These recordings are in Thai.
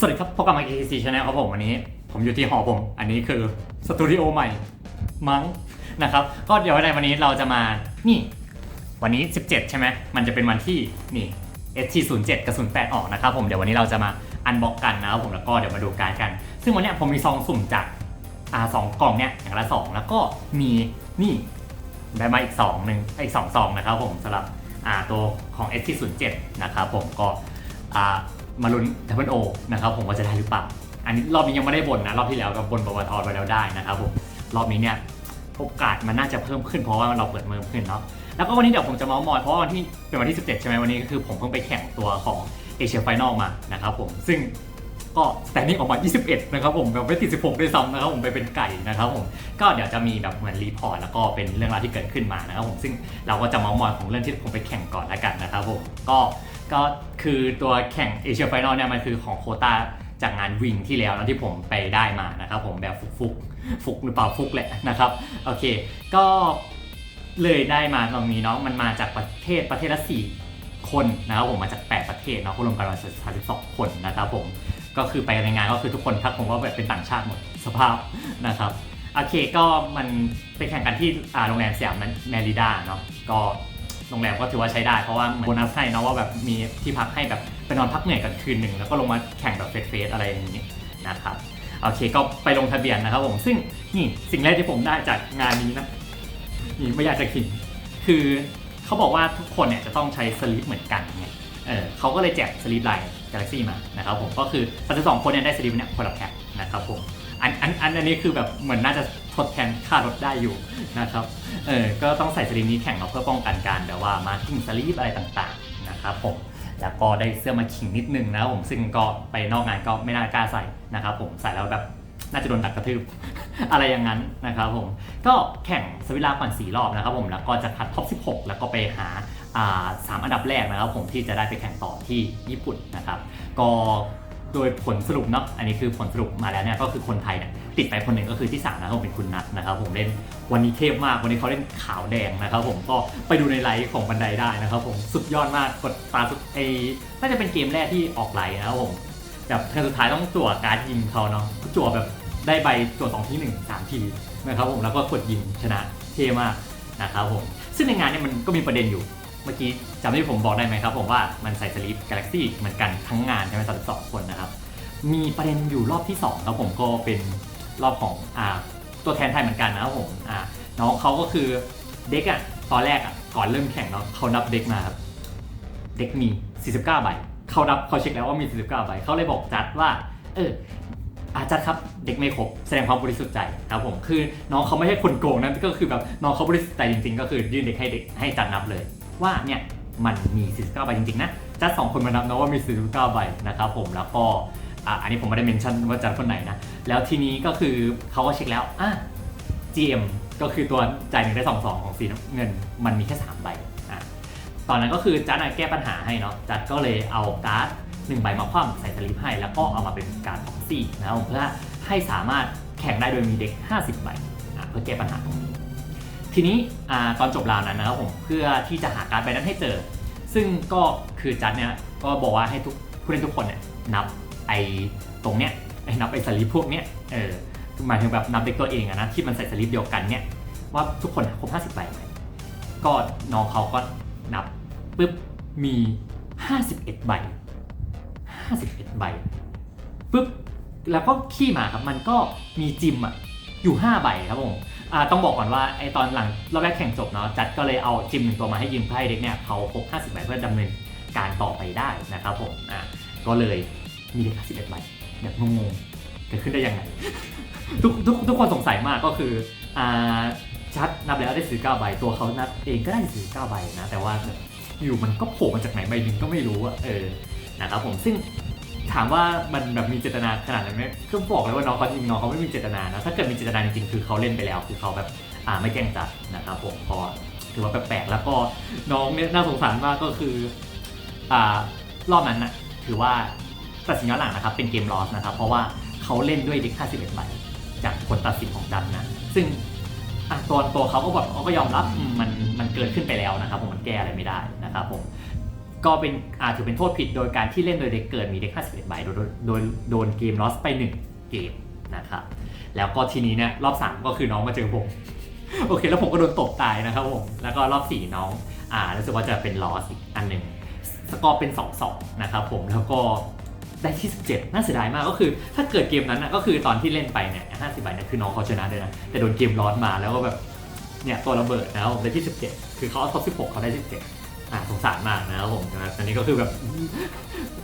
สวัสดีครับพบกับมา KC Channel ครับผมวันนี้ ผมอยู่ที่หอผม อันนี้คือสตูดิโอใหม่ มั้งนะครับ ก็เดี๋ยวในวันนี้เราจะมานี่ วันนี้ 17 ใช่ไหมมันจะเป็นวันที่นี่ ST07 กับ 08 ออกนะครับผมเดี๋ยววันนี้เราจะมาอันบ็อกกันนะครับผมแล้วก็เดี๋ยวมาดูการดกัน ซึ่งวันนี้ผมมีซองสุ่มจากอ่าสองกล่องเนี้ยอย่างละสองแล้วก็มีนี่ได้มาอีก2หนึ่งอีก2ซองนะครับผมสำหรับอ่าตัวของ ST07 นะครับผมก็อ่า มาลุ้นดับเบิลโอนะครับผมว่าจะได้หรือเปล่า อันนี้รอบนี้ยังไม่ได้บนนะ รอบที่แล้วก็บนปวทไปแล้วได้นะครับผม รอบนี้เนี่ยโอกาสมันน่าจะเพิ่มขึ้นเพราะว่าเราเปิดเมืองขึ้นเนาะ แล้วก็วันนี้เดี๋ยวผมจะมาส์มอยเพราะวันที่เป็นวันที่ 17 ใช่ไหมวันนี้ก็คือผมเพิ่งไปแข่งตัวของเอเชียไฟนอลมานะครับผม ซึ่งก็สแตนดิ้งออกมา 21 นะครับผมแบบไม่ติด 16 ด้วยซ้ำนะครับผมไปเป็นไก่นะครับผมก็เดี๋ยวจะมีแบบเหมือนรีพอร์ตแล้วก็เป็นเรื่องราวที่เกิดขึ้นมานะครับผมซึ่งเราก็จะมามอยของเรื่องที่ผมไปแข่งก่อนแล้วกันนะครับผมก็ ก็คือตัวแข่งเอเชียไฟนอลเนี่ยมันคือของโคตาจากงานวิงที่แล้วนะที่ผมไปได้มานะครับผมแบบฟุกฟุกฟุกหรือเปล่าฟุกแหละนะครับโอเค ก็เลยได้มาตรงนี้เนาะมันมาจากประเทศประเทศละสี่คนนะครับผมมาจาก 8 ประเทศเนาะรวมกันมา32คนนะครับผมก็คือไปในงานก็คือทุกคนทักผมว่าแบบเป็นต่างชาติหมดสภาพนะครับโอเคก็มันไปแข่งกันที่โรงแรมสยามแมริดาเนาะก็ โรงแรมก็ถือว่าใช้ได้เพราะว่าโบนัสให้เนาะว่าแบบมีที่พักให้แบบไปนอนพักเหนื่อยกันคืนหนึ่งแล้วก็ลงมาแข่งแบบเฟสเฟสอะไรอย่างนี้นะครับโอเคก็ไปลงทะเบียนนะครับผมซึ่งนี่สิ่งแรกที่ผมได้จากงานนี้นะนี่ไม่อยากจะขิงคือเขาบอกว่าทุกคนเนี่ยจะต้องใช้สลิปเหมือนกันไงเออเขาก็เลยแจกสลีปไลน์กาแล็กซี่มานะครับผมก็คือปัจจุบันคนเนี่ยได้สลีปเนี่ยคนละแพ็คนะครับผม อันอันอันอันนี้คือแบบเหมือนน่าจะทดแทนค่ารถได้อยู่นะครับ เออ ก็ต้องใส่สลีปนี้แข่งเราเพื่อป้องกันการแบบว่ามากิ้งสลีปอะไรต่างๆนะครับผม แล้วก็ได้เสื้อมาขิงนิดนึงนะผมซึ่งก็ไปนอกงานก็ไม่น่ากล้าใส่นะครับผมใส่แล้วแบบน่าจะโดนดักกระทืบ อะไรอย่างนั้นนะครับผม ก็แข่งสวิลาก่อน4รอบนะครับผม แล้วก็จะคัดท็อป 16 แล้วก็ไปหาสามอันดับแรกนะครับผมที่จะได้ไปแข่งต่อที่ญี่ปุ่นนะครับ ก็ โดยผลสรุปเนาะอันนี้คือผลสรุปมาแล้วเนี่ยก็คือคนไทยเนี่ยติดไปคนหนึ่งก็คือที่สามนะครับผมเป็นคุณนัทนะครับ ผมเล่นวันนี้เทพมากวันนี้เขาเล่นขาวแดงนะครับ ผมก็ไปดูในไลฟ์ของบันไดได้นะครับ ผมสุดยอดมากกดตาสุดไอน่าจะเป็นเกมแรกที่ออกไลฟ์นะครับผมแบบเทอร์นสุดท้ายต้องจั่วการยิงเขาเนาะจั่วแบบได้ใบจั่วสองที่หนึ่งสามทีนะครับผมแล้วก็กดยิงชนะเทมากนะครับผมซึ่งในงานเนี่ยมันก็มีประเด็นอยู่ มื่อกี้จำที่ผมบอกได้ไหมครับ ผมว่ามันใส่สลีปกาแล็กซี่เหมือนกันทั้งงานใช่ไหมสามสองคนนะครับ มีประเด็นอยู่รอบที่2ครับผมก็เป็นรอบของอ่าตัวแทนไทยเหมือนกันนะครับผมอ่าน้องเขาก็คือเด็กอะตอนแรกอะก่อนเริ่มแข่งเนาะเขานับเด็กมาครับเด็กมี 49 ใบเขานับเขาเช็คแล้วว่ามี 49 ใบเขาเลยบอกจัดว่าเอออาจัดครับเด็กไม่ครบแสดงความบริสุทธิ์ใจครับผมคือน้องเขาไม่ใช่คนโกงนะก็คือแบบน้องเขาบริสุทธิ์ใจจริงๆ ก็คือยื่นเด็กให้เด็กให้จัดนับเลย ว่าเนี่ยมันมี 49 ใบจริงๆ นะจัดสองคนมานับนะว่ามี 49 ใบนะครับผมแล้วก็อ,อันนี้ผมไม่ได้เมนชั่นว่าจัดคนไหนนะ แล้วทีนี้ก็คือเขาก็เช็คแล้วอะ GM ก็คือตัวจ่ายหนึ่งได้สองสองของสีเงิน มันมีแค่ 3 ใบอะตอนนั้นก็คือจัดแก้ปัญหาให้เนาะจัดก็เลยเอาการ์ดหนึ่งใบมาคว่ำใส่สลิปให้ แล้วก็เอามาเป็นการ์ดพ็อกซี่นะครับเพื่อให้สามารถแข่งได้โดยมีเด็ก 50 ใบเพื่อแก้ปัญหาตรงนี้ ทีนี้ตอนจบราวนั้นนะครับผมเพื่อที่จะหาการ์ดใบนั้นให้เจอ ซึ่งก็คือจัดเนี่ยก็บอกว่าให้ทุกผู้เล่นทุกคนเนี่ยนับไอ้ตรงเนี้ยไอ้นับไอ้สลิปพวกเนี้ยเออหมายถึงแบบนับเด็กตัวเองอะนะที่มันใส่สลิปเดียวกันเนี่ยว่าทุกคนครบ50ใบไหมก็น้องเขาก็นับปุ๊บมี 51ใบ51ใบปุ๊บแล้วก็ขี้มาครับมันก็มีจิมอะ อยู่5ใบครับผมต้องบอกก่อนว่าไอตอนหลังรอบแรกแข่งจบเนาะจัดก็เลยเอาจิมหนึ่งตัวมาให้ยืมเพื่อให้เด็กเนี่ยเขาครบ50ใบเพื่อดำเนินการต่อไปได้นะครับผมอ่าก็เลยมีเด็ก51ใบแบบงงๆเกิดขึ้นได้ยังไงทุกทุกทุกคนสงสัยมากก็คืออ่าชัดนับแล้วได้ซื้อ9ใบตัวเขานับเองก็ได้ซื้อ9ใบนะแต่ว่าอยู่มันก็โผล่มาจากไหนใบหนึ่งก็ไม่รู้อะเออนะครับผมซึ่ง ถามว่ามันแบบมีเจตนาขนาดนั้นไหมก็บอกเลยว่าน้องเขาจริงน้องเขาไม่มีเจตนานะ ถ้าเกิดมีเจตนาจริงๆคือเขาเล่นไปแล้ว คือเขาแบบอ่าไม่แกล้งจัดนะครับผมพอถือว่าแปลกๆแล้วก็น้องเนี่ยน่าสงสารมากก็คืออ่ารอบนั้นนะถือว่าตัดสินย้อนหลังนะครับเป็นเกมลอสนะครับ เพราะว่าเขาเล่นด้วยเด็ก51ใบจากผลตัดสินของดันนะซึ่งอะตัวตัวเขาก็บอกเขาก็ยอมรับมันมันเกิดขึ้นไปแล้วนะครับผมมันแก้อะไรไม่ได้นะครับผม ก็เป็นอาถือเป็นโทษผิดโดยการที่เล่นโดยเด็กเกิดมีเด็ก51ใบโดยโดยโดนเกมลอสไป 1 เกมนะครับแล้วก็ทีนี้เนี่ยรอบ 3 ก็คือน้องมาเจอผม โอเค แล้วผมก็โดนตบตายนะครับผม แล้วก็รอบ 4 น้อง อ่ารู้สึกว่าจะเป็นลอสอีกอันหนึ่งสกอร์เป็น 2-2 นะครับผมแล้วก็ได้ที่ 17 น่าเสียดายมากก็คือ ถ้าเกิดเกมนั้นนะก็คือตอนที่เล่นไปเนี่ย50ใบเนี่ยคือน้องเขาชนะเลยนะแต่โดนเกมลอสมาแล้วก็แบบเนี่ยตัวระเบิดนะครับได้ที่ 17 คือเขาเอาท็อป16เขาได้ 17 อ่าสงสารมากนะครับผมนะตอนนี้ก็คือแบบ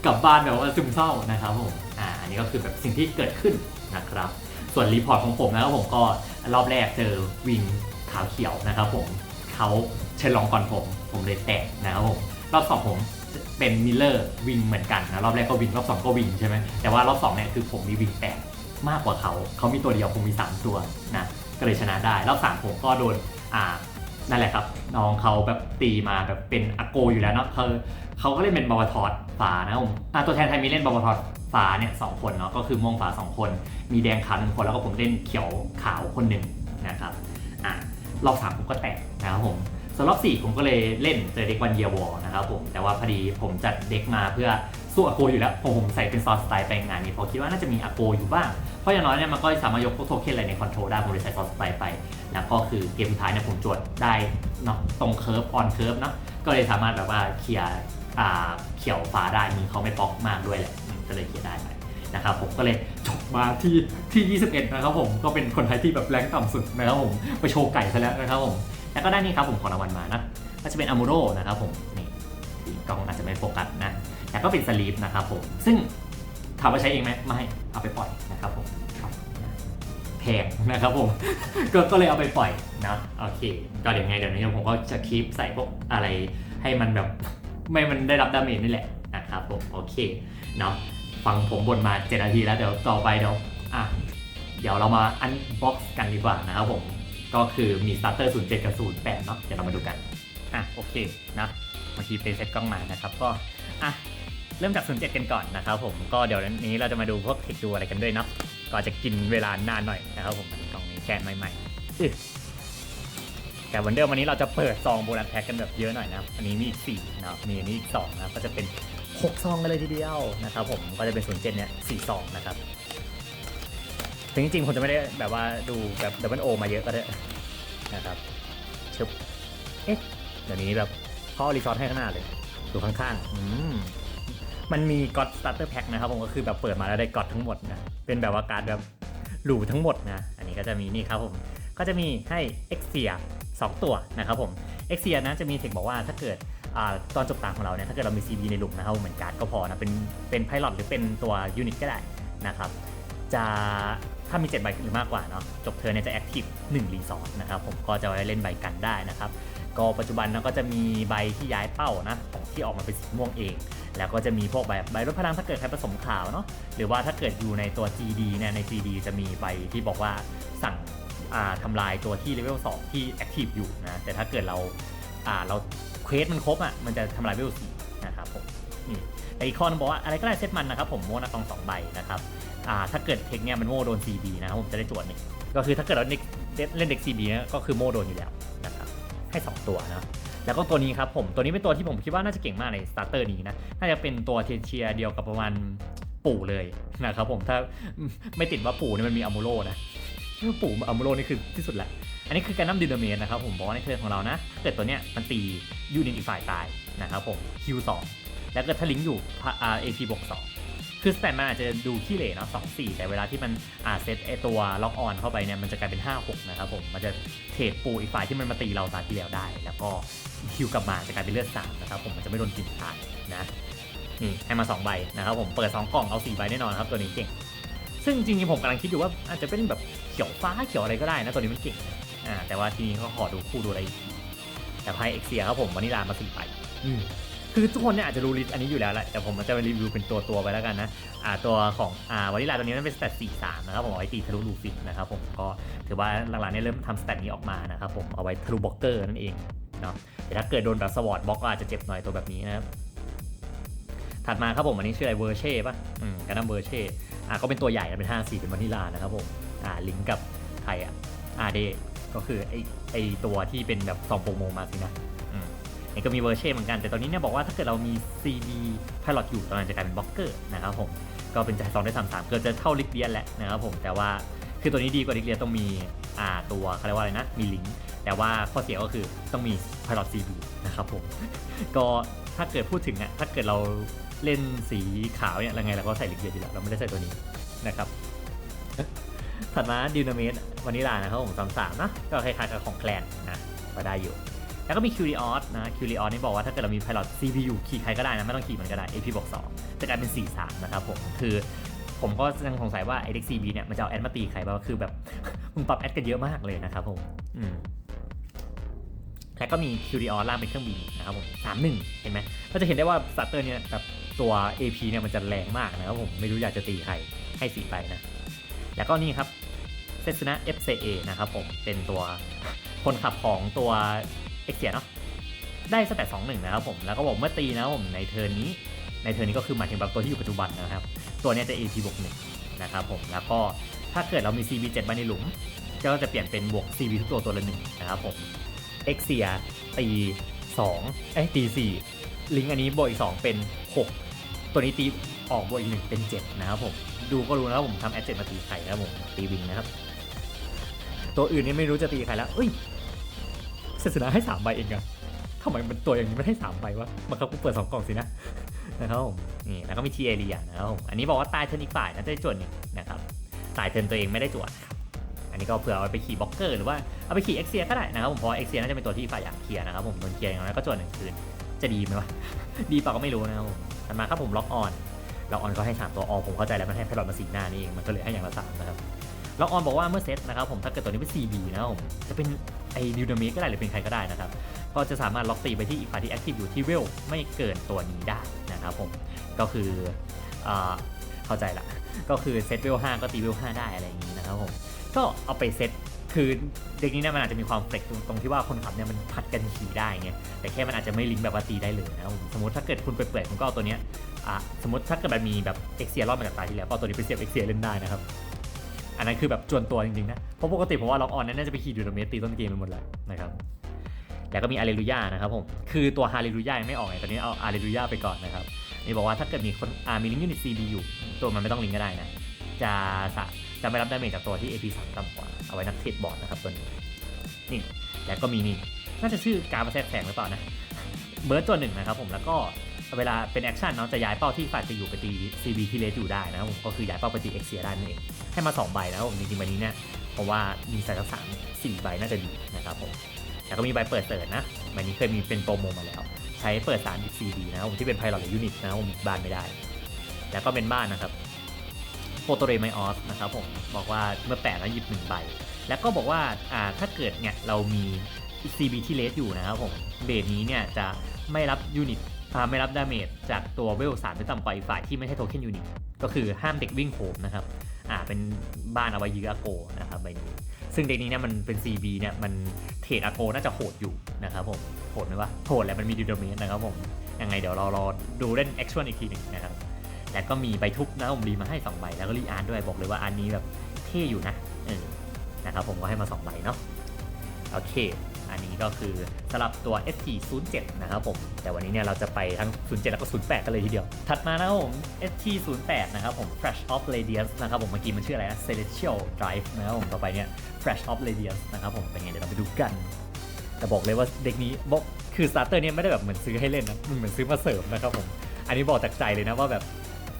กลับบ้านแบบว่าซึมเศร้านะครับผมอ่าอันนี้ก็คือแบบสิ่งที่เกิดขึ้นนะครับ ส่วนรีพอร์ตของผมนะครับผมก็รอบแรกเจอวิงขาวเขียวนะครับผมเขาเชลองก่อนผม ผมเลยแตกนะครับผมรอบสองผมเป็นมิลเลอร์วิงเหมือนกันนะรอบแรกก็วิงรอบสองก็วิงใช่ไหมแต่ว่ารอบสองเนี่ยคือผมมีวิงแตกมากกว่าเขา เขามีตัวเดียวผมมีสามตัวนะก็เลยชนะได้รอบสามผมก็โดนอ่า นั่นแหละครับ น้องเขาแบบตีมาแบบเป็นอโกอยู่แล้วเนาะเขาเขาก็เล่นเป็นบาวทอสฟ้านะครับผมอ่าตัวแทนไทยมีเล่นบาวทอสฟ้าเนี่ยสองคนเนาะก็คือม่วงฟ้าสองคน มีแดงขาวหนึ่งคน แล้วก็ผมเล่นเขียวขาวคนหนึ่งนะครับอ่ารอบสามผมก็แตกนะครับผมส่วนรอบสี่ผมก็เลยเล่นเจอเด็กวันเยียวอนะครับผมแต่ว่าพอดีผมจัดเด็กมาเพื่อสู้อโกอยู่แล้วผมผมใส่เป็นซอสสไตล์ไปงานนี้เพราะคิดว่าน่าจะมีอโกอยู่บ้างเพราะอย่างน้อยเนี่ยมันก็สามารถยกพวกโทเค็นอะไรในคอนโทรลได้ผมเลยใส่ซอสสไตล์ไป แล้วก็คือเกมท้ายเนี่ยผมจวดได้เนาะตรงเคิร์ฟออนเคิร์ฟเนาะก็เลยสามารถแบบว่าเคลียร์เขียวฟ้าได้มือเขาไม่บล็อกมากด้วยแหละก็เลยเคลียร์ได้ไปนะครับผมก็เลยจบมาที่ที่ 21 นะครับผมก็เป็นคนไทยที่แบบแรงต่ำสุดนะครับผมไปโชว์ไก่ซะแล้วนะครับผมแล้วก็ได้นี่ครับผมของรางวัลมานะก็จะเป็นอ m มูโรนะครับผมนี่กล้องอาจจะไม่โฟกัสนะแต่ก็เป็นสลีปนะครับผมซึ่งถามว่าใช้เองไหมไม่เอาไปปล่อยนะครับผม พงนะครับผม ก็ก็เลยเอาไปปล่อยนะโอเค ก็เดี๋ยวไงเดี๋ยวนี้ผมก็จะคลิปใส่พวกอะไรให้มันแบบไม่มันได้รับดาเมจนี่แหละนะครับผมโอเคเนาะฟังผมบ่นมา7นาทีแล้วเดี๋ยวต่อไปเดี๋ยวอะเดี๋ยวเรามาอันบ็อกซ์กันดีกว่านะครับผมก็คือมีสตาร์เตอร์07กับ08เนาะเดี๋ยวเรามาดูกันอะโอเคนะเมื่อกี้ไปเซตกล้องมานะครับก็อะเริ่มจาก 07 กันก่อนนะครับผมก็เดี๋ยวนี้เราจะมาดูพวกเทคดูอะไรกันด้วยเนาะ ก็จะกินเวลานานหน่อยนะครับผมกล่องนี้แกะใหม่ๆแต่วันเดิมวันนี้เราจะเปิดซองโบนัสแพ็กกันแบบเยอะหน่อยนะครับอันนี้มีอีกสี่นะครับมีอันนี้อีกสองนะครับก็จะเป็นหกซองกันเลยทีเดียวนะครับผมก็จะเป็นศูนย์เจ็ดเนี่ยสี่ซองนะครับถึงจริงๆผมจะไม่ได้แบบว่าดูแบบดับเบิลโอมาเยอะก็ได้นะครับชึบเอ๊ะเดี๋ยวนี้แบบเขาเอรีซอสให้ข้างหน้าเลยดูข้างๆอืม มันมีก็ d สตาร์เตอร์แพ็คนะครับผมก็คือแบบเปิดมาแล้วได้ก็อดทั้งหมดนะ เป็นแบบว่าการดแบบหรูทั้งหมดนะ อันนี้ก็จะมีนี่ครับผม ก็จะมีให้ e x เ i ียสองตัวนะครับผม e x เ i ียนะจะมีเทคบอกว่าถ้าเกิดอตอนจบตาของเราเนี่ยถ้าเกิดเรามี CB ในหลุมนะครับเหมือนการ์ดก็พอนะ เป็นเป็นไพลอตหรือเป็นตัวยูนิตก็ได้นะครับ จะถ้ามี 7 ใบหรือมากกว่าเนาะจบเธอเนี่ยจะแอคทีฟ1รีซอสนะครับผมก็จะไว้เล่นใบกันได้นะครับ ก็ปัจจุบันนะก็จะมีใบที่ย้ายเป้านะของที่ออกมาเป็นสีม่วงเอง แล้วก็จะมีพวกแบบใบลดพลังถ้าเกิดใครผสมขาวเนาะหรือว่าถ้าเกิดอยู่ในตัว GD เนี่ยใน GD จะมีใบที่บอกว่าสั่งอ่าทำลายตัวที่เลเวล2ที่แอคทีฟอยู่นะแต่ถ้าเกิดเราเราเควสมันครบอะมันจะทำลายเลเวล4นะครับผมนี่แต่อีกข้อนึงบอกว่าอะไรก็ได้เซตมันนะครับผมโมนากองสองใบนะครับถ้าเกิดเทคเนี่ยมันโมโดน CB นะครับผมจะได้จวดหนึ่งก็คือถ้าเกิดเราเล่นเด็ก CB เนี่ยก็คือโมโดนอยู่แล้วนะครับให้สองตัวนะ แล้วก็ตัวนี้ครับผมตัวนี้เป็นตัวที่ผมคิดว่าน่าจะเก่งมากในสตาร์เตอร์นี้นะน่าจะเป็นตัวเทเชียเดียวกับประมาณปู่เลยนะครับผมถ้าไม่ติดว่าปู่เนี่ยมันมีอัมูโรนะปู่อัมูโรนี่คือที่สุดแหละอันนี้คือการนำดินาเมนนะครับผมบอกว่าในเทิร์นของเรานะเกิดตัวเนี้ยมันตียูนิตอีกฝ่ายตายนะครับผมคิวสองแล้วก็ถ้าลิงก์อยู่เอพีบวกสอง คือสแตนมันอาจจะดูขี้เหร่เนาะสองสี่แต่เวลาที่มันอ่าเซตไอตัวล็อกออนเข้าไปเนี่ยมันจะกลายเป็น 5 6 นะครับผม มันจะเทรดปูอีกฝ่ายที่มันมาตีเราตาที่แล้วได้ แล้วก็คิวกลับมาจะกลายเป็นเลือด3นะครับผมมันจะไม่โดนกินขาดนะนี่ให้มา 2 ใบนะครับผมเปิด 2 กล่องเอา 4 ใบแน่นอนครับตัวนี้เก่ง ซึ่งจริงๆผมกำลังคิดอยู่ว่าอาจจะเป็นแบบเขียวฟ้าเขียวอะไรก็ได้นะตัวนี้มันเก่งอ่าแต่ว่าทีนี้ก็ขอดูคู่ดูอะไรอีกแต่ไพ่เอ็กเซียครับผมวันนี้ลามาสี่ใบอืม คือทุกคนเนี่ยอาจจะรู้ลิสต์อันนี้อยู่แล้วแหละแต่ผมจะไปรีวิวเป็นตัวตัวไปแล้วกันนะอ่าตัวของอ่าวานิลาตัวนี้มันเป็นสแตท43นะครับผมเอาไว้ตีทะลุลูฟิกนะครับผมก็ถือว่าหลังๆเนี่ยเริ่มทำสแตทนี้ออกมานะครับผมเอาไว้ทะลุบล็อกเกอร์นั่นเองเนาะแต่ถ้าเกิดโดนแบบสวอตบล็อกก็อาจจะเจ็บหน่อยตัวแบบนี้นะครับถัดมาครับผมอันนี้ชื่ออะไรเวอร์เช่ป่ะอืมกันนัมเวอร์เช่อ่าก็เป็นตัวใหญ่เป็น54เป็นวานิลานะครับผมอ่าลิงก์กับไทยอะอาเดก็คือไอไอตัวที่เป็นแบบซองโปรโมมาสินะ นี่ก็มีเวอร์เช่เหมือนกัน แต่ตอนนี้เนี่ยบอกว่าถ้าเกิดเรามี CB Pilot อยู่ตอนนั้นจะกลายเป็นบล็อกเกอร์นะครับผม ก็เป็นจ่ายสองได้สามสามเกือบจะเท่าลิกเลียนแหละนะครับผม แต่ว่าคือตัวนี้ดีกว่าลิกเลียนต้องมีอ่าตัวเขาเรียกว่าอะไรนะ มีลิงก์ แต่ว่าข้อเสียก็คือต้องมี Pilot CB นะครับผม ก็ถ้าเกิดพูดถึงอะ ถ้าเกิดเราเล่นสีขาวเนี่ยยังไงเราก็ใส่ลิกเลียนอยู่แล้ว เราไม่ได้ใส่ตัวนี้นะครับถัดมาดิวนาเมตวานิลานะครับผมสามสามนะ ก็คล้ายๆกับของแคลนนะ ก็ได้อยู่ แล้วก็มี Curios นะ Curios นี่บอกว่าถ้าเกิดเรามี Pilot CPU ขี่ใครก็ได้นะ ไม่ต้องขี่มันก็ได้ AP บอก2จะกลายเป็น 4 3 นะครับผม คือผมก็ยังสงสัยว่าไอ้ DXCB เนี่ยมันจะเอาแอดมาตีใครบ้างคือแบบมึงปรับแอดกันเยอะมากเลยนะครับผมอืมแล้วก็มี Curios ล่างเป็นเครื่องบินนะครับผม31เห็นไหมก็จะเห็นได้ว่าสตาร์เตอร์เนี่ยแบบตัว AP เนี่ยมันจะแรงมากนะครับผมไม่รู้อยากจะตีใครให้สีไปนะ แล้วก็นี่ครับเซซุนะ FCA นะครับผมเป็นตัวคนขับของตัว เอ็กเซียเนาะได้สแตทสองหนึ่งนะครับผมแล้วก็บอกเมื่อตีนะครับผมในเทิร์นนี้ ในเทิร์นนี้ก็คือหมายถึงแบบตัวที่อยู่ปัจจุบันนะครับ ตัวนี้จะ AP บวกหนึ่งนะครับผมแล้วก็ถ้าเกิดเรามี CB 7มาในหลุมก็จะเปลี่ยนเป็นบวก CB ทุกตัวตัวละหนึ่งนะครับผมเอ็กเซียตี2เอ้ยตี4ลิงก์อันนี้บวกอีก 2 เป็น 6 ตัวนี้ตีออกบวกอีกหนึ่งเป็น 7 นะครับผม ดูก็รู้นะครับผมทำแอดเจ็ดมาตีไข่นะครับผม ตีวิงนะครับ ตัวอื่นนี่ไม่รู้จะตีใครแล้วเอ้ย เซสนาให้สามใบเองอะทำไมมันตัวอย่างนี้มันให้สามใบวะบังคับกูเปิดสองกล่องสินะนะครับนี่แล้วก็มีทีเอเรียนะครับอันนี้บอกว่าตายเทินอีกฝ่ายนะได้จวนนึ่นะครับตายเทินตัวเองไม่ได้จวดครับอันนี้ก็เผื่อเอาไปขี่บล็อกเกอร์หรือว่าเอาไปขี่เอ็กเซียก็ได้นะครับผมเพราะเอ็กเซียน่าจะเป็นตัวที่ฝ่ายอยากเคลียร์นะครับผมโดนเคลียร์อย่างนั้นก็จวนหนึ่งคืนจะดีไหมวะดีเปล่าก็ไม่รู้นะครับผมถัดมาครับผมล็อกออนล็อกออนก็ให้3ตัวออผมเข้าใจแล้วมันให้ไพลอตมาสีหน้านี่เองมันก็เลยให้อย่างละสามนะครับล็อกออนบอกว่าเมื่อเซตนะครับผมถ้าเกิดตัวนี้เป็น CB นะครับผมจะเป็น ไอ้ดิวนามิกก็ได้หรือเป็นใครก็ได้นะครับ ก็จะสามารถล็อกตีไปที่อีกฝ่ายที่แอคทีฟอยู่ที่เวลไม่เกินตัวนี้ได้นะครับผม ก็คืออเข้าใจละ ก็คือเซตเวล5ก็ตีเวล5ได้อะไรอย่างนี้นะครับผม ก็เอาไปเซตคือเด็กนี้เนี่ยมันอาจจะมีความเฟล็กตรงตรงที่ว่าคนขับเนี่ยมันผัดกันขี่ได้ไงแต่แค่มันอาจจะไม่ลิงก์แบบว่าตีได้เลยนะครับผมสมมติถ้าเกิดคุณเปิดๆคุณก็เอาตัวเนี้ยอะสมมติถ้าเกิดมันมีแบบเอ็กเซียรอดมาจากตาที่แล้วก็ตัวนี้ไปเสียบเอ็กเซียเล่นได้นะครับ อันนั้นคือแบบจวนตัวจริงๆนะ เพราะปกติผมว่าล็อกออนนั้นน่าจะไปขี่ดูดเมจตีต้นเกมไปหมดเลยนะครับ แล้วก็มีอาเลลูยานะครับผม คือตัวฮาเลลูยายังไม่ออกไงตอนนี้เอาอาเลลูยาไปก่อนนะครับ นี่บอกว่าถ้าเกิดมีคนอ่ามีลิงก์ยูนิตซีบีอยู่ ตัวมันไม่ต้องลิงก์ก็ได้นะ จะสะจะไม่รับดาเมจจากตัวที่ AP 3ต่ำกว่า เอาไว้นักเทรดบอร์ดนะครับตัวนี้ นี่ แล้วก็มีนี่ น่าจะชื่อการมาแทรกแซงหรือเปล่านะ เบิร์ดตัวหนึ่งนะครับผม แล้วก็ เวลาเป็นแอคชั่นเนาะจะย้ายเป้าที่ฝ่ายจะอยู่ไปตี CB ที่เลสอยู่ได้นะครับผมก็คือย้ายเป้าไปตีเอ็กเซียได้นั่นเองให้มา 2 ใบนะครับผมจริงๆวันนี้เนี่ยเพราะว่ามีใส่สักสามสี่ใบน่าจะดีนะครับผมแล้วก็มีใบเปิดเสิร์ชนะใบนี้เคยมีเป็นโปรโมมาแล้ว ใช้เปิด3 CB นะครับผมที่เป็นไพลอตหรือยูนิตนะครับผมบ้านไม่ได้ แล้วก็เป็นบ้านนะครับโฟโตเรไมออสนะครับผมบอกว่าเมื่อแปะแล้วหยิบหนึ่งใบ แล้วก็บอกว่าอ่าถ้าเกิดเนี่ยเรามี CB ที่เลสอยู่นะครับผมเบสนี้เนี่ยจะไม่รับยูนิต อ่าไม่รับดาเมจจากตัวเวลสามที่ต่ำกว่าอีกฝ่ายที่ไม่ใช่โทเค็นยูนิตก็คือห้ามเด็กวิ่งโหมนะครับอ่าเป็นบ้านเอาไว้ยื้ออาโกนะครับใบนี้ ซึ่งเด็กนี้เนี่ยมันเป็น CB เนี่ยมันเทรดอาโกน่าจะโหดอยู่นะครับผมโหดไหมวะโหดแหละมันมีดิวดเมจนะครับผมยังไงเดี๋ยวเรารอดูเล่นแอคชั่นอีกทีหนึ่งนะครับแล้วก็มีใบทุบนะผมรีมาให้สองใบแล้วก็รีอาร์ด้วยบอกเลยว่าอันนี้แบบเท่อยู่นะเออนะครับผมก็ให้มาสองใบเนาะโอเค อันนี้ก็คือสำหรับตัว ST07 นะครับผม แต่วันนี้เนี่ยเราจะไปทั้ง 07 แล้วก็ 08 กันเลยทีเดียว ถัดมานะครับผม ST08 นะครับผม Flash of Radiance นะครับผม เมื่อกี้มันชื่ออะไรนะ Celestial Drive นะครับผม ต่อไปเนี่ย Flash of Radiance นะครับผม เป็นไงเดี๋ยวเราไปดูกัน แต่บอกเลยว่าเด็กนี้บอกคือสตาร์เตอร์เนี่ยไม่ได้แบบเหมือนซื้อให้เล่นนะมันเหมือนซื้อมาเสริมนะครับผม อันนี้บอกจากใจเลยนะว่าแบบ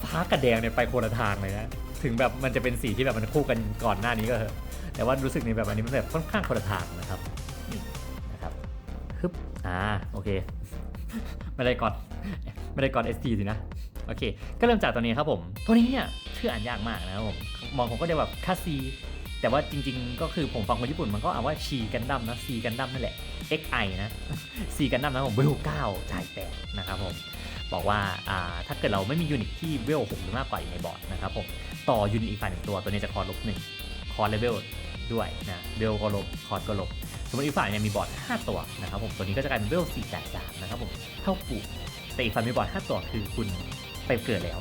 ฟ้ากับแดงเนี่ยไปคนละทางเลยนะถึงแบบมันจะเป็นสีที่แบบมันคู่กันก่อนหน้านี้ก็เถอะแต่ว่ารู้สึกในแบบอันนี้มันแบบค่อนข้างคนละทางนะครับ ฮึบอ่าโอเค ไม่ได้ก่อนไม่ได้ก่อน ST สินะ โอเค ก็เริ่มจากตัวนี้ครับผม ตัวนี้เนี่ยชื่ออ่านยากมากนะครับผม มองผมก็จะแบบคาซี แต่ว่าจริง ๆ ก็คือผมฟังคนญี่ปุ่นมันก็อ่านว่าชีกันดั้มนะซีกันดั้มนั่นแหละ XI นะซีกันดั้มนะผมเวลเก้าจ่ายแปดนะครับผมบอกว่าอ่าถ้าเกิดเราไม่มียูนิตที่เวลหกหรือมากกว่าอยู่ในบอร์ดนะครับผมต่อยูนิตอีกฝ่ายหนึ่งตัวตัวนี้จะคอร์ลบหนึ่งคอร์เลเวลด้วยนะเวลก็ลบคอร์ดก็ลบ สมมติอีกฝ่ายเนี่ยมีบอร์ด5 ตัวนะครับผม ตัวนี้ก็จะกลายเป็นเวล4จาย3นะครับผม เท่ากูแต่อีกฝ่ายมีบอร์ด5 ตัวคือคุณไปเกิดแล้ว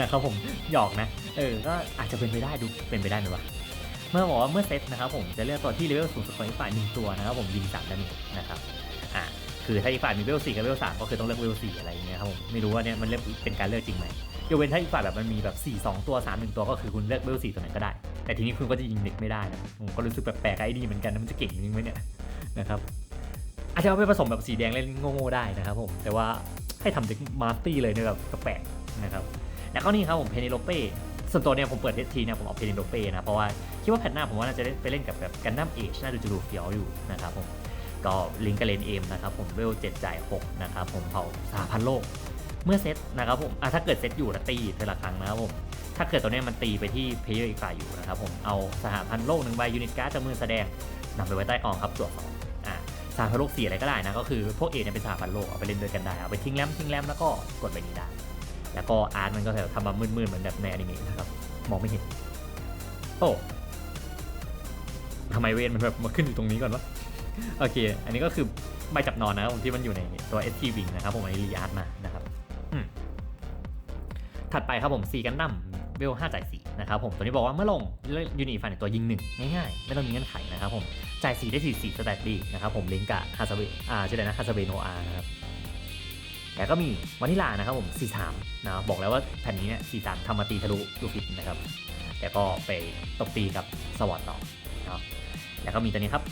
นะครับผม หยอกนะ เออ ก็อาจจะเป็นไปได้ดู เป็นไปได้ไหมวะ เมื่อบอกว่าเมื่อเซตนะครับผม จะเลือกตัวที่เลเวลสูงสุดของอีกฝ่ายหนึ่งตัวนะครับผมยิงสามดาเมจนะครับ อ่าคือถ้าอีกฝ่ายมีเวลสี่กับเวลสามก็คือต้องเลือกเวลสี่อะไรอย่างเงี้ยครับผม ไม่รู้ว่าเนี่ยมันเลือกเป็นการเลือกจริงไหมยกเว้นถ้าอีกฝ่ายแบบมันมีแบบ4 2ตัว3 1ตัวก็คือคุณเลือกเวลสี่ตัวไหนก็ได้ แต่ทีนี้คุณก็จะยิงเด็กไม่ได้นะผมก็รู้สึกแปลกๆไอ้นี่เหมือนกันนะมันจะเก่งจริงไหมเนี่ยนะครับอาจจะเอาไปผสมแบบสีแดงเล่นโง่ๆได้นะครับผมแต่ว่าให้ทำเด็กมาร์ตี้เลยเนี่ยแบบแปลกนะครับแล้วก็นี่ครับผมเพเนโลเป้ส่วนตัวเนี่ยผมเปิดเทสทีเนี่ยผมเอาเพเนโลเป้นะเพราะว่าคิดว่าแพทหน้าผมว่าน่าจะได้ไปเล่นกับแบบกันดั้มเอชน่าจะดูเฟี้ยวอยู่นะครับผมก็ลิงก์กับเลนเอมนะครับผมเวลเจ็ดจ่าย6นะครับผมเผาสาพันโลกเมื่อเซตนะครับผมอะถ้าเกิดเซตอยู่แล้วตีเทอละครั้งนะครับผม ถ้าเกิดตัวนี้มันตีไปที่เพลเยอร์อีกฝ่ายอยู่นะครับผมเอาสหพันธ์โลกหนึ่งใบยูนิตการ์ดจากมือแสดงนำไปไว้ใต้กองครับตรวสอบอะสหพันธ์โลกสี่อะไรก็ได้นะก็คือพวกเอเนี่ยเป็นสหพันธ์โลกเอาไปเล่นด้วยกันได้เอาไปทิ้งแรมทิ้งแรมแล้วก็กดใบนี้ได้แล้วก็อาร์ตมันก็แบบทำมามืดๆเหมือนแบบในอนิเมะนะครับมองไม่เห็นโอ้ทำไมเวนมันแบบมาขึ้นอยู่ตรงนี้ก่อนวะโอเค อันนี้ก็คือใบจับนอนนะครับผมที่มันอยู่ในตัว ST Wing นะครับผมอันนี้รีอาร์ตมานะครับถัดไปครับผมซีกันดั้ม เวล5จ่าย4นะครับผม ตัวนี้บอกว่าเมื่อลงยูนิฟันในตัวยิง 1 ง่ายๆ ไม่ต้องมีเงื่อนไขนะครับผม จ่าย4ได้4 4สแตทดีนะครับผมลิงก์กับฮาซาเบอ่าชื่ออะไรนะฮาซาเบโนอานะครับแล้วก็มีวานิลานะครับผม43นะบบอกแล้วว่าแผ่นนี้เนี่ย43ทำมาตีทะลุลูฟิตนะครับแต่ก็ไปตบตีกับสวอตต่อนะแล้วก็มีตัวนี้ครับ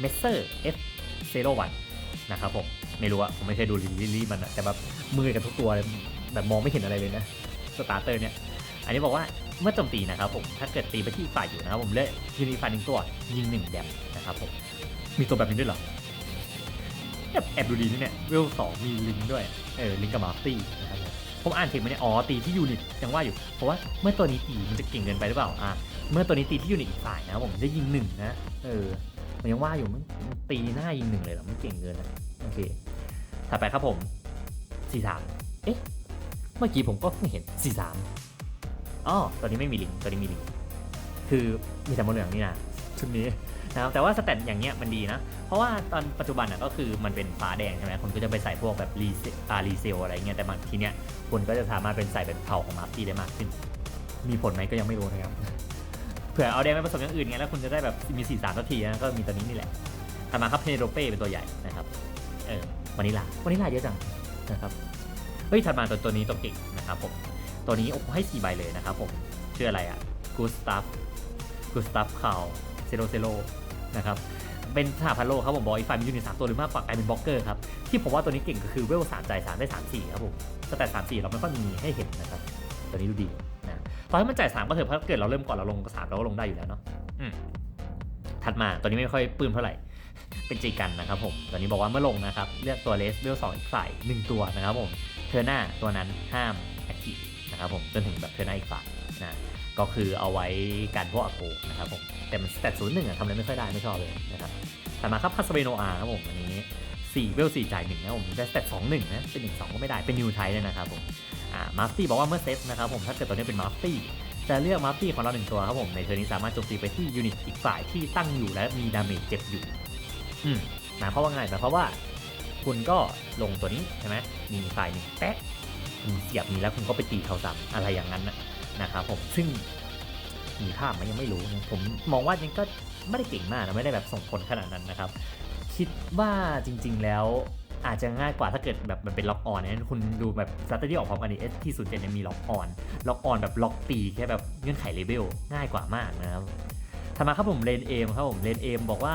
เมสเซอร์ F 0 1 นะครับผมไม่รู้อะผมไม่เคยดูรีลีมันอะแต่แบบมือกับทุกตัวแบบมองไม่เห็นอะไรเลยนะสตาร์เตอร์เนี่ย อันนี้บอกว่าเมื่อโจมตีนะครับผมถ้าเกิดตีไปที่ฝ่ายอยู่นะครับผมเลือกยูนิฟันหนึ่งตัวยิงหนึ่งแดมนะครับผมมีตัวแบบนี้ด้วยเหรอแอบแอบดูดีนี่เนี่ยเวลสองมีลิงด้วยเออลิงกับมาร์ตี้นะครับผมผมอ่านเทคมาเนี่ยอ๋อตีที่ยูนิตยังว่าอยู่เพราะว่าเมื่อตัวนี้ตีมันจะเก่งเกินไปหรือเปล่าอะเมื่อตัวนี้ตีที่ยูนิตอีกฝ่ายนะผมจะยิงหนึ่งนะเออมันยังว่าอยู่มันตีหน้ายิงหนึ่งเลยเหรอมันเก่งเกินอะโอเคถัดไปครับผม43เอ๊ะเมื่อกี้ผมก็เพิ่งเห็น43 อ๋อตัวนี้ไม่มีลิงตัวนี้มีลิงคือมีแต่โมเหลืองนี่นะชุดนี้นะครับแต่ว่าสแตทอย่างเงี้ยมันดีนะ เพราะว่าตอนปัจจุบันน่ะก็คือมันเป็นฟ้าแดงใช่ไหมคนก็จะไปใส่พวกแบบรีเซอ่ารีเซลอะไรเงี้ยแต่บางทีเนี้ยคนก็จะสามารถเป็นใส่เป็นเผ่าของมาร์ตี้ได้มากขึ้น มีผลไหมก็ยังไม่รู้นะครับเผื่อเอาแดงไปผสมอย่างอื่นไงแล้วคุณจะได้แบบมีสีสามนาทีนะก็มีตัวนี้นี่แหละถัดมาครับเพเนโรเป้เป็นตัวใหญ่นะครับเออวานิลาวานิลาเยอะจังนะครับเฮ้ยถัดมาตัวตัวนี้ตัวเก่งนะครับผม ตัวนี้โอ้โหให้สี่ใบเลยนะครับผมชื่ออะไรอะกูสตัฟกูสตัฟคาวเซโรเซโลนะครับเป็นสหพันโลครับผมบอกอีกฝ่ายมียูนิตสามตัวหรือมากกว่ากลายเป็นบล็อกเกอร์ครับที่ผมว่าตัวนี้เก่งก็คือเวลสามจ่ายสามได้สามสี่ครับผมสแตทสามสี่เราไม่ค่อยมีให้เห็นนะครับตัวนี้ดูดีนะตอนที่มันจ่ายสามก็เถอะเพราะเกิดเราเริ่มก่อนเราลงสามเราก็ลงได้อยู่แล้วเนาะถัดมาตัวนี้ไม่ค่อยปื้มเท่าไหร่เป็นจีกันนะครับผมตัวนี้บอกว่าเมื่อลงนะครับเลือกตัวเลสเลือกสองอีกฝ่ายหนึ่งตัวนะครับผมเทอร์หน้าตัวนั้นห้ามแอคทีฟ นะครับผมจนถึงแบบเทอร์นาอีกฝ่ายนะก็คือเอาไว้การพวกอาโกนะครับผมแต่มันสแตทศูนย์หนึ่งอะทำอะไรไม่ค่อยได้ไม่ชอบเลยนะครับถัดมาครับพัสเบโนอาครับผมอันนี้สี่เวลสี่จ่ายหนึ่งนะผมได้แตทสองหนึ่งนะเป็นหนึ่งสองก็ไม่ได้เป็นนิวไทเลยนะครับผมอ่ามาร์ตี้บอกว่าเมื่อเซตนะครับผมถ้าเกิดตัวนี้เป็นมาร์ตี้จะเลือกมาร์ตี้ของเราหนึ่งตัวครับผมในเทอร์นี้สามารถโจมตีไปที่ยูนิตอีกฝ่ายที่ตั้งอยู่และมีดาเมจเจ็บอยู่อืมหมายความว่าไงหมายความว่าคุณก็ลงตัวนี้ใช่ไหมมีฝ่ายหนึ่งแตะ มีเสียบมีแล้วคุณก็ไปตีเขาซ้ำอะไรอย่างนั้นนะครับผมซึ่งมีภาพมันยังไม่รู้นะผมมองว่ายังก็ไม่ได้เก่งมากนะไม่ได้แบบส่งผลขนาดนั้นนะครับ คิดว่าจริง ๆ แล้วอาจจะง่ายกว่าถ้าเกิดแบบมันเป็นล็อกออนเนี่ยคุณดูแบบสตาร์ที่ออกพร้อมกันนี่เอสที่ศูนย์เจ็ดเนี่ยมีล็อกออนล็อกออนแบบล็อกตีแค่แบบเงื่อนไขเลเวลง่ายกว่ามากนะครับถัดมาครับผมเลนเอมครับผมเลนเอมบอกว่า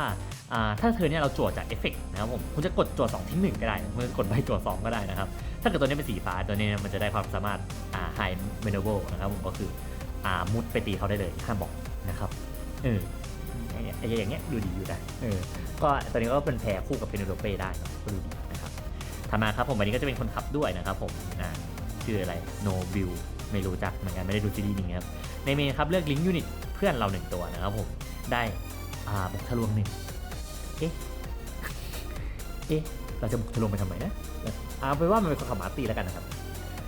ถ้าเธอเนี่ยเราโจทย์จากเอฟเฟกนะครับผมคุณจะกดโจทย์2ที่1ก็ได้คุณจะกดใบโจทย์2ก็ได้นะครับ ถ้าเกิดตัวนี้เป็นสีฟ้าตัวนี้มันจะได้ความสามารถอ่าไฮเมนเบิลนะครับผมก็คืออ่ามุดไปตีเขาได้เลยห้ามบอกนะครับเออไอ้อย่างเงี้ยดูดีอยู่นะเออก็ตอนนี้ก็เป็นแพรคู่กับเพนโดเป้ได้ก็ดูดีนะครับถัดมาครับผมวันนี้ก็จะเป็นคนขับด้วยนะครับผมอ่าชื่ออะไรโนบิลไม่รู้จักเหมือนกันไม่ได้ดูซีรีส์นี้ครับในเมนครับเลือกลิงก์ยูนิตเพื่อนเราหนึ่งตัวนะครับผมได้อ่าบุกทะลวงหนึ่งเอ๊ะเอ๊ะเราจะบุกทะลวงไปทำไมนะ เอาไปนว่ามันเป็นคนขับมาร์ตี้แล้วกันนะครับ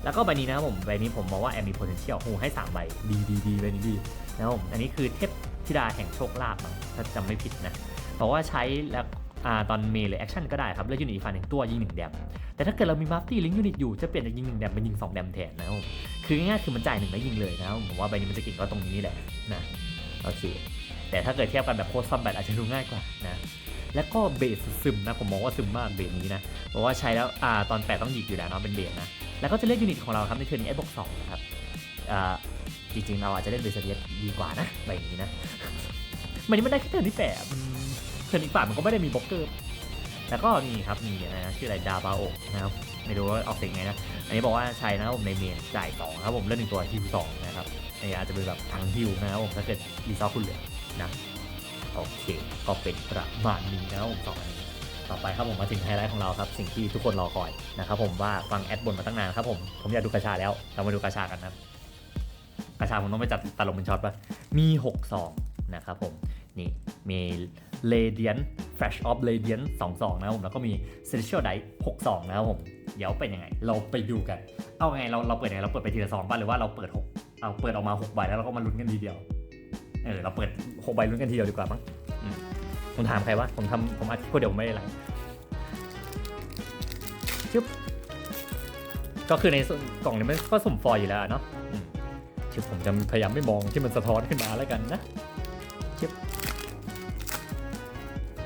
แล้วก็ใบนี้นะครับผมใบนี้ผมมองว่าแอมมี potential โอ้โหให้3ใบดีดีดีใบนี้ดีนะครับผมอันนี้คือเทพธิดาแห่งโชคลาภมั้งถ้าจำไม่ผิดนะเพราะว่าใช้แล้วอ่าตอนเมย์หรือแอคชั่นก็ได้ครับเลือกยูนิตอีกฝ่ายหนึ่งตัวยิงหนึ่งแดมแต่ถ้าเกิดเรามีมัฟตี้ลิงยูนิตอยู่จะเปลี่ยนจากยิงหนึ่งแดมเป็นยิงสองแดมแทนนะครับผมคือง่ายๆคือมันจ่ายหนึ่งแล้วยิงเลยนะครับผมว่าใบนี้มันจะเก่งก็ตรงนี้นี่แหละนะโอเคแต่ถ้าเกิดเทียบกันแบบโคสซัมแบทอาจจะดูง่ายกว่านะ แล้วก็เบสซึมนะ ผมมองว่าซึมมากเบสนี้นะเพราะว่าใช้แล้วอ่าตอนแปะต้องหยิกอยู่แล้วเนาะเป็นเบสนะ แล้วก็จะเลือกยูนิตของเราครับในเทอร์นี้ S บวก2นะครับอ่าจริงๆเราอาจจะเล่นเบสเลียดีกว่านะใบนี้นะมันนี้มันได้แค่เทอร์นที่แปะเทอร์นที่แปะมันก็ไม่ได้มีบล็อกเกอร์แล้วก็นี่ครับมีอะไรนะชื่ออะไรดาบาโอนะครับไม่รู้ว่าออกเสียงไงนะ อันนี้บอกว่าใช้นะครับผมในเมนจ่าย2ครับผมเลือกหนึ่งตัวฮิวสองนะครับอันนี้อาจจะเป็นแบบทางฮิวนะครับผมถ้าเกิดรีซอสคุณเหลือนะ โอเค ก็เป็นประมาณนี้นะครับผมสองอันนี้ต่อไปครับผมมาถึงไฮไลท์ของเราครับ สิ่งที่ทุกคนรอคอยนะครับผมว่าฟังแอดบนมาตั้งนานครับผมผมอยากดูกระชาแล้วเรามาดูกระชากันนะครับกระชาผมต้องไปจัดตลกเป็นช็อตปะมี6 2นะครับผมนี่มี Radiant Flash of Radiant 22นะครับผมแล้วก็มี Celestial Dive 62นะครับผมเดี๋ยวเป็นยังไง เราไปดูกัน เอาไงเราเราเปิดยังไงเราเปิดไปทีละสองป่ะหรือว่าเราเปิดหกเอาเปิดออกมาหกใบแล้วเราก็มาลุ้นกันทีเดียว เออเราเปิดหกใบลุ้นกันทีเดียวดีกว่ามั้งอืมผมถามใครวะผมทำผมอัดก็เดี๋ยวผมไม่ได้ไรชึบก็คือในส่วนกล่องนี้มันก็สุ่มฟอยล์อยู่แล้วอะเนาะอืมชึบผมจะพยายามไม่มองที่มันสะท้อนขึ้นมาแล้วกันนะชึบ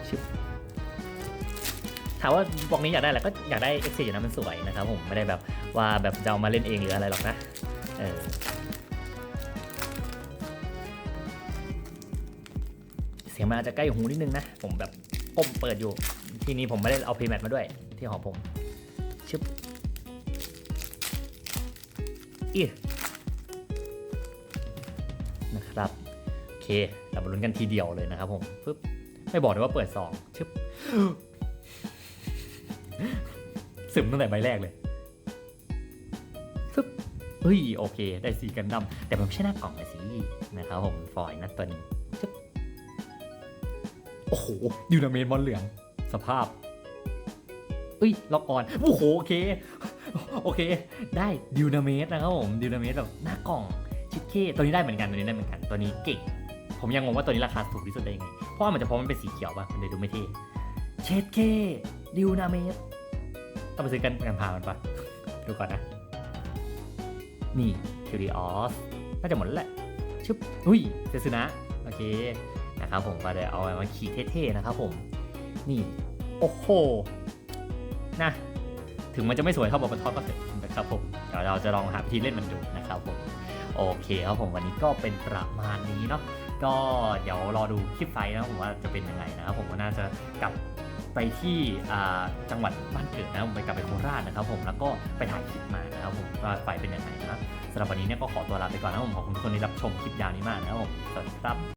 ชึบถามว่าบล็อกนี้อยากได้อะไรก็อยากได้ X 4 นะมันสวยนะครับผมไม่ได้แบบว่าแบบจะเอามาเล่นเองหรืออะไรหรอกนะเออ เสียงมันอาจจะใกล้หูนิดนึงนะ ผมแบบก้มเปิดอยู่ ทีนี้ผมไม่ได้เอาพรีแมทมาด้วย ที่หอผมชึบอีนะครับ โอเคเรามาลุ้นกันทีเดียวเลยนะครับผมปึ๊บไม่บอกเลยว่าเปิดสองชึบซึมตั้งแต่ใบแรกเลยฟึบเฮ้ย โอเค ได้สีกันดำแต่มันไม่ใช่หน้ากล่องนะสีนะครับผม ฟอยล์นะตัวนี้ โอ้โหดิวนาเมนบอลเหลือง สภาพเอ้ยล็อกออน โอ้โห โอเค โอเค ได้ดิวนาเมสนะครับผมดิวนาเมสแบบหน้ากล่องชิคเก้ตัวนี้ได้เหมือนกันตัวนี้ได้เหมือนกันตัวนี้เก่ง ผมยังงงว่าตัวนี้ราคาถูกที่สุดได้ยังไง เพราะว่ามันจะเพราะมันเป็นสีเขียวป่ะมันเลยดูไม่เท่เชดเคดิวนาเมสต้องไปซื้อกันกันพามันปะดูก่อนนะ นี่คิวริออสน่าจะหมดแล้วแหละชึบอุ้ยเซซึนะ โอเค นะครับผมก็เดี๋ยวเอามาขี่เท่ๆนะครับผมนี่โอ้โหนะถึงมันจะไม่สวยเท่าบอลทอดก็เถอะนะครับผมเดี๋ยวเราจะลองหาวิธีเล่นมันดูนะครับผมโอเคครับผมวันนี้ก็เป็นประมาณนี้เนาะก็เดี๋ยวรอดูคลิปไฟนะผมว่าจะเป็นยังไงนะครับผมก็น่าจะกลับไปที่จังหวัดบ้านเกิดนะผมไปกลับไปโคราชนะครับผมแล้วก็ไปถ่ายคลิปมานะครับผมว่าไฟเป็นยังไงนะสำหรับวันนี้เนี่ยก็ขอตัวลาไปก่อนนะผมขอบคุณทุกคนที่รับชมคลิปยาวนี้มากนะครับผมสวัสดีครับ